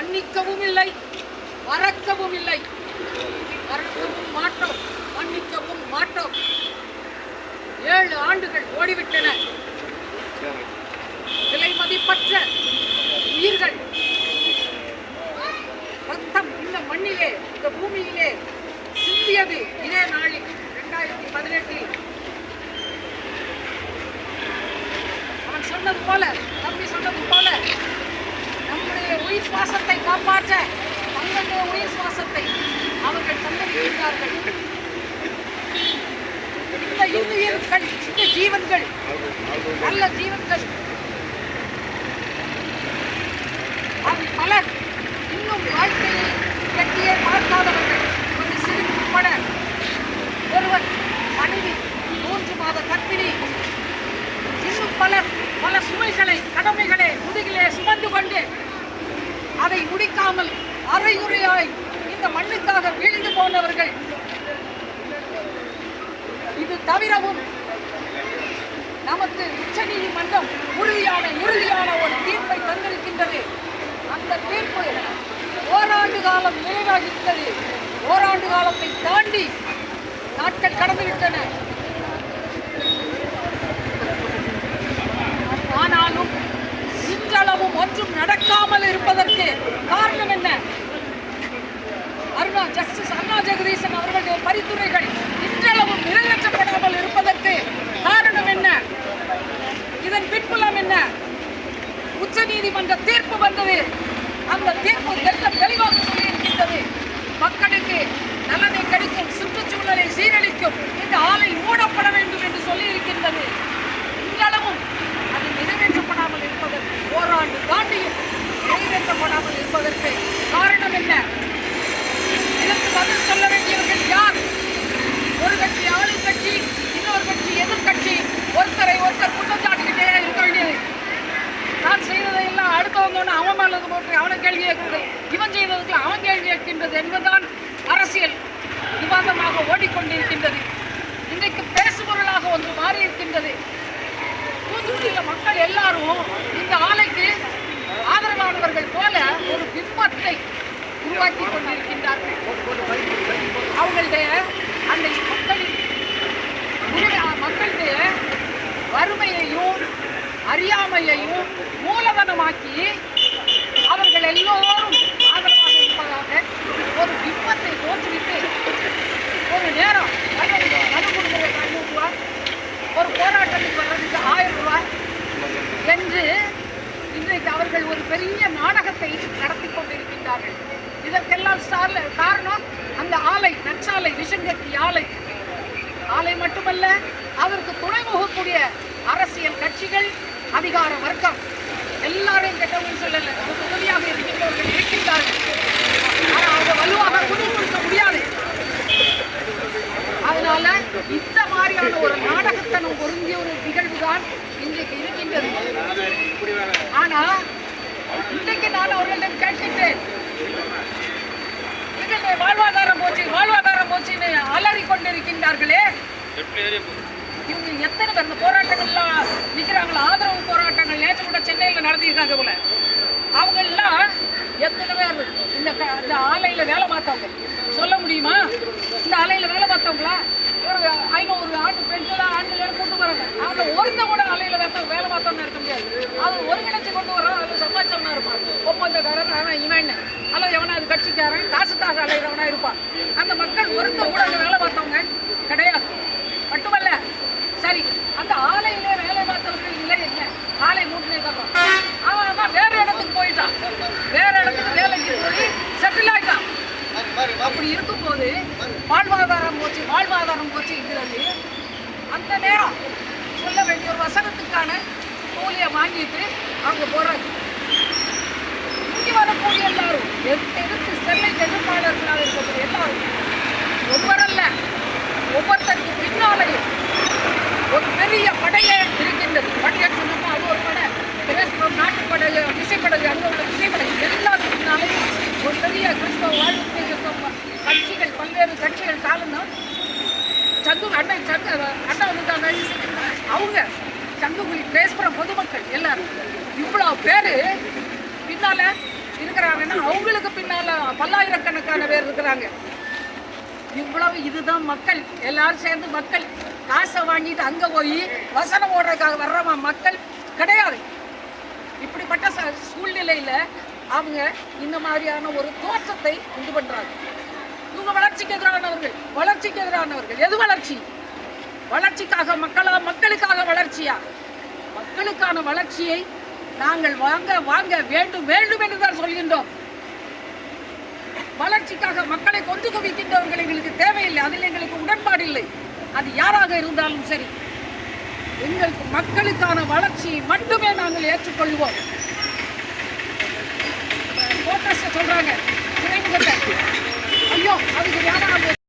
மன்னிக்கவும் இல்லை. மறக்கவும் இல்லை. மறக்கவும் மாட்டோம். மன்னிக்கவும் மாட்டோம். ஏழு ஆண்டுகள் ஓடிவிட்டன. விலை மதிப்பற்ற உயிர்கள். ரத்தம் இந்த மண்ணிலே இந்த பூமியிலே சிந்தியது இதே நாளில் இரண்டாயிரத்தி பதினெட்டில். அவன் சொன்னது போல தம்பி சொன்னது போல உயிர் சுவாசத்தை காப்பாற்ற தங்களுடைய உயிர் சுவாசத்தை அவர்கள் தந்திருக்கிறார்கள் இந்த இன்னுயிர்கள் இந்த ஜீவன்கள் நல்ல ஜீவன்கள். பலர் இன்னும் வாழ்க்கையை கட்டியே பார்க்காதவர்கள் ஒரு சிறு உட்பட ஒருவர் மனைவி மூன்று மாத கற்பிணி இன்னும் பலர் பல சுமைகளை கடமைகளை அதை முடிக்காமல் அரையுறையாய் இந்த மண்ணுக்காக வீழ்ந்து போனவர்கள். இது தவிரவும் நமக்கு உச்ச நீதிமன்றம் உறுதியான உறுதியான ஒரு தீர்ப்பை தந்திருக்கின்றது. அந்த தீர்ப்பு ஓராண்டு காலம் நிறைவாகிவிட்டது. ஓராண்டு காலத்தை தாண்டி நாட்கள் கடந்துவிட்டன. ஆனாலும் நடக்காமல் இருப்பதற்கு காரணம் என்ன? அருணா ஜஸ்டிஸ் அருணா ஜெகதீசன் அவர்களுடைய பரிந்துரைகள் இன்றளவும் நிறைவேற்றப்படாமல் இருப்பதற்கு காரணம் என்ன இதன் பின்புலம் என்ன உச்ச நீதிமன்ற தீர்ப்பு வந்தது அந்த தீர்ப்பு தெல்ல தெளிவாக சொல்லியிருக்கின்றது மக்களுக்கு நலனை கிடைக்கும் சுற்றுச்சூழலை சீரழிக்கும் இந்த ஆலை மூடப்பட வேண்டும் என்று சொல்லியிருக்கின்றது இன்றளவும் அது நிறைவேற்றப்படாமல் இருப்பதற்கு ஓராண்டு தாண்டியும் நிறைவேற்றப்படாமல் இருப்பதற்கு காரணம் என்ன? இதற்கு பதில் சொல்ல வேண்டியவர்கள் யார்? ஒரு கட்சி ஆளும் கட்சி இன்னொரு கட்சி எதிர்கட்சி ஒருத்தரை ஒருத்தர் குற்றச்சாட்டுக்கிட்டே இருக்க வேண்டியது. நான் செய்ததை எல்லாம் அடுத்தவங்க ஒன்று அவன் மேல போட்டு அவனை கேள்வி கேட்கிறது இவன் செய்ததுக்கு அவன் கேள்வி கேட்கின்றது என்பதுதான் அரசியல் விவாதமாக ஓடிக்கொண்டிருக்கின்றது இன்றைக்கு பேசுபொருளாக ஒன்று மாறி இருக்கின்றது தூத்துக்குடியில் மக்கள் எல்லாரும் இந்த ஆலைக்கு ஆதரவானவர்கள் போல ஒரு பிம்பத்தை உருவாக்கி கொண்டிருக்கின்றார்கள். அவங்களுடைய அந்த மக்களின் மக்களுடைய வறுமையையும் அறியாமையையும் மூலதனமாக்கி அவர்கள் எல்லோரும் ஆதரவாக இருப்பதாக ஒரு பிம்பத்தை தோற்றுவிட்டு ஒரு நேரம் மனு ஐநூறு ரூபாய் ஒரு போராட்டத்துக்கு வர்றதுக்கு ஆயிரம் ரூபாய் என்று இன்றைக்கு அவர்கள் ஒரு பெரிய நாடகத்தை நடத்த இதற்கெல்லாம் காரணம் அந்த ஆலை நச்சாலை விஷங்கத்தி ஆலை. ஆலை மட்டுமல்ல அதற்கு துணை போகக்கூடிய அரசியல் கட்சிகள் அதிகார வர்க்கம். எல்லாரையும் கெட்டவங்க சொல்லல. நமக்கு உதவியாக இருக்கின்றவர்கள் இருக்கின்றார்கள். ஆனால் அவங்க வலுவாக குரல் கொடுக்க முடியாது. அதனால இந்த மாதிரியான ஒரு நாடகத்தனம் பொருந்திய ஒரு நிகழ்வு தான் இன்றைக்கு இருக்கின்றது. ஆனா இன்றைக்கு நான் அவர்களிடம் கேட்கின்றேன். வாழ்வாதாரம் போச்சு வாழ்வாதாரம் போச்சுன்னு அலறி கொண்டிருக்கின்றார்களே. இவங்க எத்தனை பேர் இந்த போராட்டங்கள்லாம் நிற்கிறாங்களா ஆதரவு போராட்டங்கள் நேற்று கூட சென்னையில் நடத்தியிருக்காங்க போல. அவங்கெல்லாம் எத்தனை பேர் இந்த ஆலையில் வேலை பார்த்தவங்க? சொல்ல முடியுமா? இந்த ஆலையில் வேலை பார்த்தவங்களா? ஒரு ஐநூறு ஆண்டு பெண்கள் ஆண்கள் கூட்டு வராங்க. அவங்க ஒருத்த கூட அலையில வேலை வேலை பார்த்தவங்க இருக்க முடியாது. அது ஒருங்கிணைச்சு கொண்டு வரோம் அது சமாச்சாரமா இருப்பான். ஒப்பந்தக்காரன் அவன் இவன் அல்லது எவனாவது கட்சிக்காரன் காசுக்காக அலைகிறவனா இருப்பான். அந்த மக்கள் ஒருத்த கூட அங்கே வேலை பார்த்தவங்க கிடையாது. மட்டுமல்ல சரி அந்த ஆலையிலே வேலை பார்த்தவர்கள் இல்லை என்ன? ஆலை மூட்டினே தான் போச்சு வாழ்வாதாரம் அந்த நேரம் சொல்ல வேண்டிய ஒரு வசனத்துக்கான கூலியை வாங்கிட்டு அவங்க போறாங்க. இங்கே வரக்கூடிய எல்லாரும் எதிர்த்து செல்லை ஸ்டெர்லைட் எதிர்ப்பாளர்களாக பின்னால இருக்கிறாங்கன்னா அவங்களுக்கு பின்னால பல்லாயிரக்கணக்கான பேர் இருக்கிறாங்க. இவ்வளவு இதுதான் மக்கள். எல்லாரும் சேர்ந்து மக்கள். காசை வாங்கிட்டு அங்க போய் வசனம் ஓடுறதுக்காக வர்றவா மக்கள் கிடையாது. இப்படிப்பட்ட ச- சூழ்நிலையில அவங்க இந்த மாதிரியான ஒரு தோற்றத்தை உண்டு பண்றாங்க. இவங்க வளர்ச்சிக்கு எதிரானவர்கள். வளர்ச்சிக்கு எதிரானவர்கள். எது வளர்ச்சி? வளர்ச்சிக்காக மக்களா மக்களுக்காக வளர்ச்சியா? மக்களுக்கான வளர்ச்சியை நாங்கள் வாங்க வாங்க வேண்டும் வேண்டும் என்று தான் சொல்கின்றோம். வளர்ச்சிக்காக மக்களை கொண்டு குவிக்கின்றவர்கள் எங்களுக்கு தேவையில்லை அதில் எங்களுக்கு உடன்பாடு இல்லை. அது யாராக இருந்தாலும் சரி. எங்களுக்கு மக்களுக்கான வளர்ச்சியை மட்டுமே நாங்கள் ஏற்றுக்கொள்வோம். சொல்றாங்க. துறைமுகத்தை ஐயோ அதுக்கு யாராவது